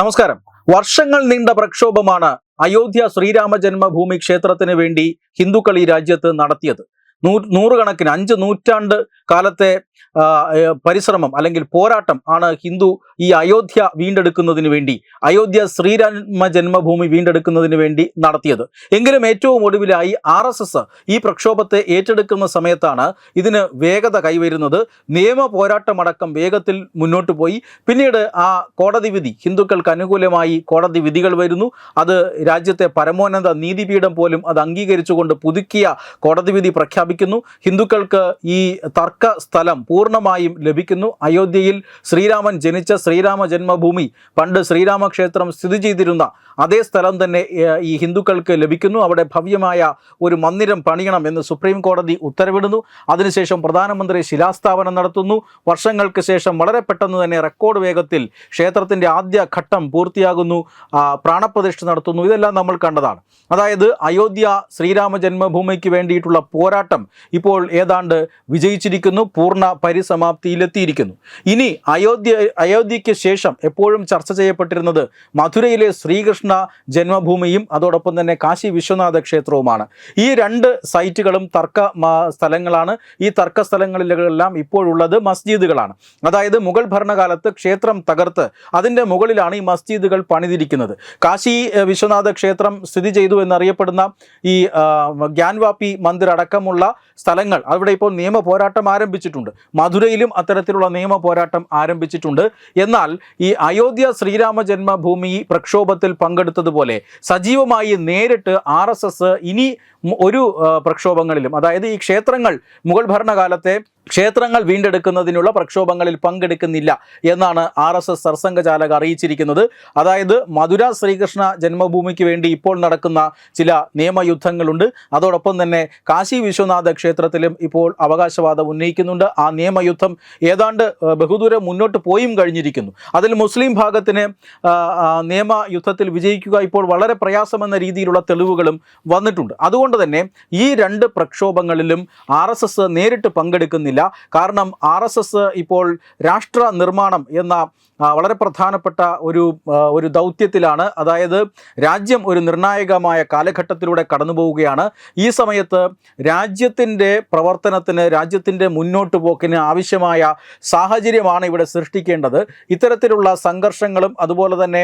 നമസ്കാരം. വർഷങ്ങൾ നീണ്ട പ്രക്ഷോഭമാണ് അയോധ്യ ശ്രീരാമ ജന്മഭൂമി ക്ഷേത്രത്തിന് വേണ്ടി ഹിന്ദുക്കൾ ഈ രാജ്യത്ത് നടത്തിയത്. നൂ നൂറുകണക്കിന് അഞ്ച് നൂറ്റാണ്ട് കാലത്തെ പരിശ്രമം അല്ലെങ്കിൽ പോരാട്ടം ആണ് ഹിന്ദു ഈ അയോധ്യ വീണ്ടെടുക്കുന്നതിന് വേണ്ടി അയോധ്യ ശ്രീരാമ ജന്മഭൂമി വീണ്ടെടുക്കുന്നതിന് വേണ്ടി നടത്തിയത്. എങ്കിലും ഏറ്റവും ഒടുവിലായി ആർ ഈ പ്രക്ഷോഭത്തെ ഏറ്റെടുക്കുന്ന സമയത്താണ് ഇതിന് വേഗത കൈവരുന്നത്. നിയമ പോരാട്ടമടക്കം വേഗത്തിൽ മുന്നോട്ട് പോയി. പിന്നീട് ആ കോടതി വിധി ഹിന്ദുക്കൾക്ക് അനുകൂലമായി കോടതി വിധികൾ വരുന്നു. അത് രാജ്യത്തെ പരമോന്നത നീതിപീഠം പോലും അത് അംഗീകരിച്ചുകൊണ്ട് പുതുക്കിയ കോടതി വിധി പ്രഖ്യാപിക്കുന്നു. ഹിന്ദുക്കൾക്ക് ഈ തർക്ക സ്ഥലം പൂർണമായും ലഭിക്കുന്നു. അയോധ്യയിൽ ശ്രീരാമൻ ജനിച്ച ശ്രീരാമ ജന്മഭൂമി പണ്ട് ശ്രീരാമക്ഷേത്രം സ്ഥിതി ചെയ്തിരുന്ന അതേ സ്ഥലം തന്നെ ഈ ഹിന്ദുക്കൾക്ക് ലഭിക്കുന്നു. അവിടെ ഭവ്യമായ ഒരു മന്ദിരം പണിയണം എന്ന് സുപ്രീം കോടതി ഉത്തരവിടുന്നു. അതിനുശേഷം പ്രധാനമന്ത്രി ശിലാസ്ഥാപനം നടത്തുന്നു. വർഷങ്ങൾക്ക് ശേഷം വളരെ പെട്ടെന്ന് തന്നെ റെക്കോർഡ് വേഗത്തിൽ ക്ഷേത്രത്തിന്റെ ആദ്യ ഘട്ടം പൂർത്തിയാകുന്നു. പ്രാണപ്രതിഷ്ഠ നടത്തുന്നു. ഇതെല്ലാം നമ്മൾ കണ്ടതാണ്. അതായത് അയോധ്യ ശ്രീരാമ ജന്മഭൂമിക്ക് വേണ്ടിയിട്ടുള്ള പോരാട്ടം ഇപ്പോൾ ഏതാണ്ട് വിജയിച്ചിരിക്കുന്നു. പൂർണ പരിസമാപ്തിയിലെത്തിയിരിക്കുന്നു. ഇനി അയോധ്യ അയോധ്യ അയോധ്യയ്ക്ക് ശേഷം എപ്പോഴും ചർച്ച ചെയ്യപ്പെട്ടിരുന്നത് മധുരയിലെ ശ്രീകൃഷ്ണ ജന്മഭൂമിയും അതോടൊപ്പം തന്നെ കാശി വിശ്വനാഥ ക്ഷേത്രവുമാണ്. ഈ രണ്ട് സൈറ്റുകളും തർക്ക സ്ഥലങ്ങളാണ്. ഈ തർക്ക സ്ഥലങ്ങളിലെല്ലാം ഇപ്പോഴുള്ളത് മസ്ജിദുകളാണ്. അതായത് മുഗൾ ഭരണകാലത്ത് ക്ഷേത്രം തകർത്ത് അതിന്റെ മുകളിലാണ് ഈ മസ്ജിദുകൾ പണിതിരിക്കുന്നത്. കാശി വിശ്വനാഥ ക്ഷേത്രം സ്ഥിതി ചെയ്തു എന്നറിയപ്പെടുന്ന ഈ ഗ്യാൻവാപ്പി മന്ദിർ അടക്കമുള്ള സ്ഥലങ്ങൾ അവിടെ ഇപ്പോൾ നിയമ പോരാട്ടം ആരംഭിച്ചിട്ടുണ്ട്. മധുരയിലും അത്തരത്തിലുള്ള നിയമ പോരാട്ടം ആരംഭിച്ചിട്ടുണ്ട്. എന്നാൽ ഈ അയോധ്യ ശ്രീരാമ ജന്മഭൂമി പ്രക്ഷോഭത്തിൽ പങ്കെടുത്തതുപോലെ സജീവമായി നേരിട്ട് ആർ ഇനി ഒരു പ്രക്ഷോഭങ്ങളിലും അതായത് ഈ ക്ഷേത്രങ്ങൾ മുഗൾ ഭരണകാലത്തെ ക്ഷേത്രങ്ങൾ വീണ്ടെടുക്കുന്നതിനുള്ള പ്രക്ഷോഭങ്ങളിൽ പങ്കെടുക്കുന്നില്ല എന്നാണ് ആർ എസ് എസ് സർസംഘചാലക അറിയിച്ചിരിക്കുന്നത്. അതായത് മധുര ശ്രീകൃഷ്ണ ജന്മഭൂമിക്ക് വേണ്ടി ഇപ്പോൾ നടക്കുന്ന ചില നിയമയുദ്ധങ്ങളുണ്ട്. അതോടൊപ്പം തന്നെ കാശി വിശ്വനാഥ ക്ഷേത്രത്തിലും ഇപ്പോൾ അവകാശവാദം ഉന്നയിക്കുന്നുണ്ട്. ആ നിയമയുദ്ധം ഏതാണ്ട് ബഹുദൂരം മുന്നോട്ട് പോയും കഴിഞ്ഞിരിക്കുന്നു. അതിൽ മുസ്ലിം ഭാഗത്തിന് നിയമയുദ്ധത്തിൽ വിജയിക്കുക ഇപ്പോൾ വളരെ പ്രയാസമെന്ന രീതിയിലുള്ള തെളിവുകളും വന്നിട്ടുണ്ട്. അതുകൊണ്ട് തന്നെ ഈ രണ്ട് പ്രക്ഷോഭങ്ങളിലും ആർ നേരിട്ട് പങ്കെടുക്കുന്നില്ല. കാരണം ആർ എസ് എസ് ഇപ്പോൾ രാഷ്ട്ര നിർമ്മാണം എന്ന വളരെ പ്രധാനപ്പെട്ട ഒരു ഒരു ദൗത്യത്തിലാണ്. അതായത് രാജ്യം ഒരു നിർണായകമായ കാലഘട്ടത്തിലൂടെ കടന്നു പോവുകയാണ് ഈ സമയത്ത് രാജ്യത്തിന്റെ പ്രവർത്തനത്തിന് രാജ്യത്തിന്റെ മുന്നോട്ട് പോക്കിന് ആവശ്യമായ സാഹചര്യമാണ് ഇവിടെ സൃഷ്ടിക്കേണ്ടത്. ഇത്തരത്തിലുള്ള സംഘർഷങ്ങളും അതുപോലെ തന്നെ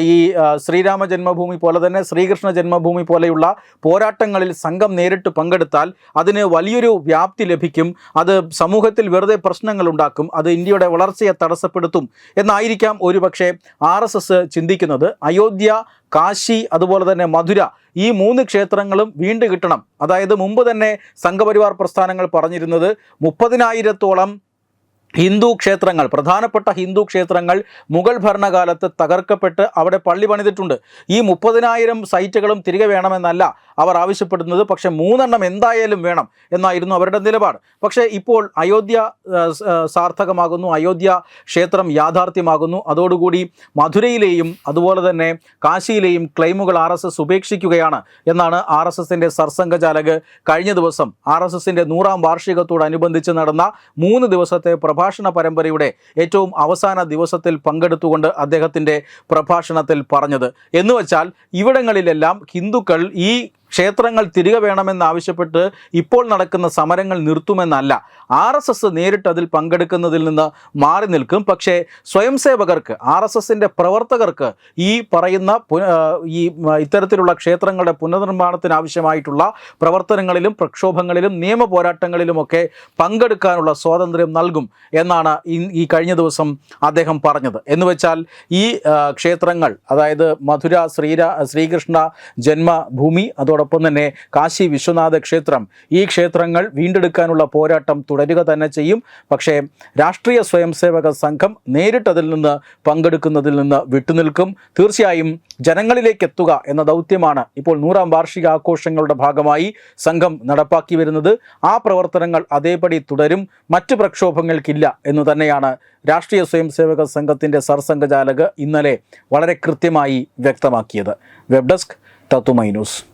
ഈ ശ്രീരാമ ജന്മഭൂമി പോലെ തന്നെ ശ്രീകൃഷ്ണ ജന്മഭൂമി പോലെയുള്ള പോരാട്ടങ്ങളിൽ സംഘം നേരിട്ട് പങ്കെടുത്താൽ അതിന് വലിയൊരു വ്യാപ്തി ലഭിക്കും. അത് സമൂഹത്തിൽ വെറുതെ പ്രശ്നങ്ങൾ ഉണ്ടാക്കും അത് ഇന്ത്യയുടെ വളർച്ചയെ തടസ്സപ്പെടുത്തും എന്നായിരിക്കാം ഒരുപക്ഷെ ആർ എസ് എസ് ചിന്തിക്കുന്നത്. അയോധ്യ കാശി അതുപോലെ തന്നെ മധുര ഈ മൂന്ന് ക്ഷേത്രങ്ങളും വീണ്ടും കിട്ടണം. അതായത് മുമ്പ് തന്നെ സംഘപരിവാർ പ്രസ്ഥാനങ്ങൾ പറഞ്ഞിരുന്നത് മുപ്പതിനായിരത്തോളം ഹിന്ദു ക്ഷേത്രങ്ങൾ പ്രധാനപ്പെട്ട ഹിന്ദു ക്ഷേത്രങ്ങൾ മുഗൾ ഭരണകാലത്ത് തകർക്കപ്പെട്ട് അവിടെ പള്ളി പണിതിട്ടുണ്ട്. ഈ മുപ്പതിനായിരം സൈറ്റുകളും തിരികെ വേണമെന്നല്ല അവർ ആവശ്യപ്പെടുന്നത്. പക്ഷെ മൂന്നെണ്ണം എന്തായാലും വേണം എന്നായിരുന്നു അവരുടെ നിലപാട്. പക്ഷേ ഇപ്പോൾ അയോധ്യ സാർത്ഥകമാകുന്നു. അയോധ്യ ക്ഷേത്രം യാഥാർത്ഥ്യമാകുന്നു. അതോടുകൂടി മധുരയിലെയും അതുപോലെ തന്നെ കാശിയിലെയും ക്ലെയിമുകൾ ആർ എസ് എസ് ഉപേക്ഷിക്കുകയാണ് എന്നാണ് ആർ എസ് എസിന്റെ സർസംഘചാലക് കഴിഞ്ഞ ദിവസം ആർ എസ് എസിന്റെ നൂറാം വാർഷികത്തോടനുബന്ധിച്ച് നടന്ന മൂന്ന് ദിവസത്തെ പ്രഭാഷണ പരമ്പരയുടെ ഏറ്റവും അവസാന ദിവസത്തിൽ പങ്കെടുത്തുകൊണ്ട് അദ്ദേഹത്തിന്റെ പ്രഭാഷണത്തിൽ പറഞ്ഞത്. എന്നുവച്ചാൽ ഇവിടങ്ങളിലെല്ലാം ഹിന്ദുക്കൾ ഈ ക്ഷേത്രങ്ങൾ തിരികെ വേണമെന്നാവശ്യപ്പെട്ട് ഇപ്പോൾ നടക്കുന്ന സമരങ്ങൾ നിർത്തുമെന്നല്ല. ആർ എസ് എസ് നേരിട്ട് അതിൽ പങ്കെടുക്കുന്നതിൽ നിന്ന് മാറി നിൽക്കും. പക്ഷേ സ്വയം സേവകർക്ക് ആർ എസ് എസിന്റെ പ്രവർത്തകർക്ക് ഈ പറയുന്ന ഈ ഇത്തരത്തിലുള്ള ക്ഷേത്രങ്ങളുടെ പുനർനിർമ്മാണത്തിന് ആവശ്യമായിട്ടുള്ള പ്രവർത്തനങ്ങളിലും പ്രക്ഷോഭങ്ങളിലും നിയമ പോരാട്ടങ്ങളിലുമൊക്കെ പങ്കെടുക്കാനുള്ള സ്വാതന്ത്ര്യം നൽകും എന്നാണ് ഈ കഴിഞ്ഞ ദിവസം അദ്ദേഹം പറഞ്ഞത്. എന്ന് വെച്ചാൽ ഈ ക്ഷേത്രങ്ങൾ അതായത് മധുര ശ്രീരാ ശ്രീകൃഷ്ണ ജന്മഭൂമി അതോടൊപ്പം തന്നെ കാശി വിശ്വനാഥ ക്ഷേത്രം. ഈ ക്ഷേത്രങ്ങൾ വീണ്ടെടുക്കാനുള്ള പോരാട്ടം തുടരുക തന്നെ ചെയ്യും. പക്ഷേ രാഷ്ട്രീയ സ്വയംസേവക സംഘം നേരിട്ടതിൽ നിന്ന് പങ്കെടുക്കുന്നതിൽ നിന്ന് വിട്ടുനിൽക്കും. തീർച്ചയായും ജനങ്ങളിലേക്ക് എത്തുക എന്ന ദൗത്യമാണ് ഇപ്പോൾ നൂറാം വാർഷിക ആഘോഷങ്ങളുടെ ഭാഗമായി സംഘം നടപ്പാക്കി വരുന്നത്. ആ പ്രവർത്തനങ്ങൾ അതേപടി തുടരും. മറ്റ് പ്രക്ഷോഭങ്ങൾക്കില്ല എന്ന് തന്നെയാണ് രാഷ്ട്രീയ സ്വയംസേവക സംഘത്തിന്റെ സർസംഘചാലക് ഇന്നലെ വളരെ കൃത്യമായി വ്യക്തമാക്കിയത്. വെബ് ഡെസ്ക് തത്തുമൈ ന്യൂസ്.